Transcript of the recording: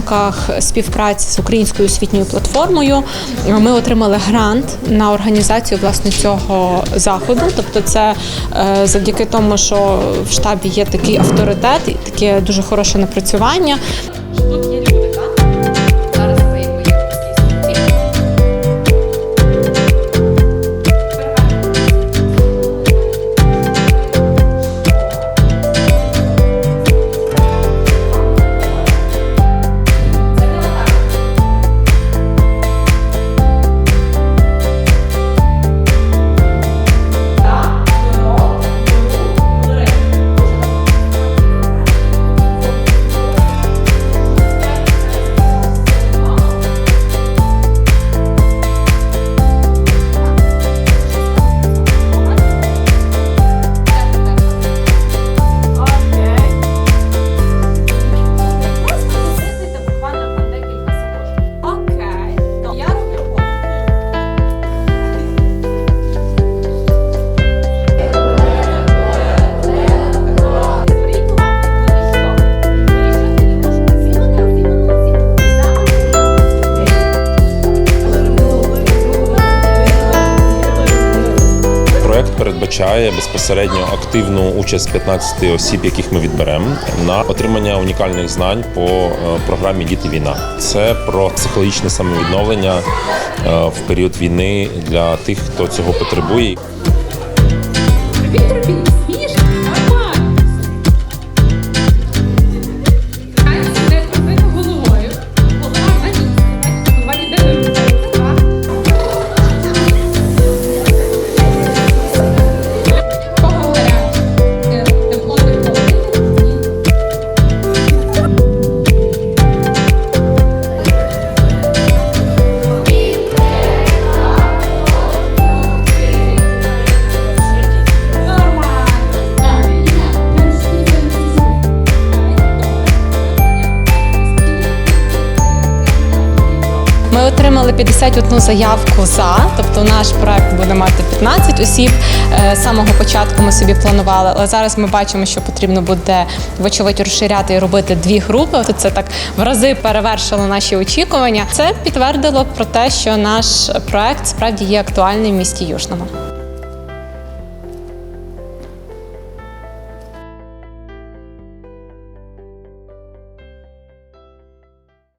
рамках співпраці з українською освітньою платформою ми отримали грант на організацію власне цього заходу. Тобто, це е, завдяки тому, що в штабі є такий авторитет і таке дуже хороше напрацювання. Передбачає безпосередньо активну участь 15 осіб, яких ми відберемо, на отримання унікальних знань по е, програмі Діти війна. Це про психологічне самовідновлення е, в період війни для тих, хто цього потребує. Ми отримали 51 заявку за, тобто наш проект буде мати 15 осіб. Е, З самого початку ми собі планували, але зараз ми бачимо, що потрібно буде вочевидь розширяти і робити дві групи. Це так в рази перевершило наші очікування. Це підтвердило про те, що наш проект справді є актуальним в місті Южному.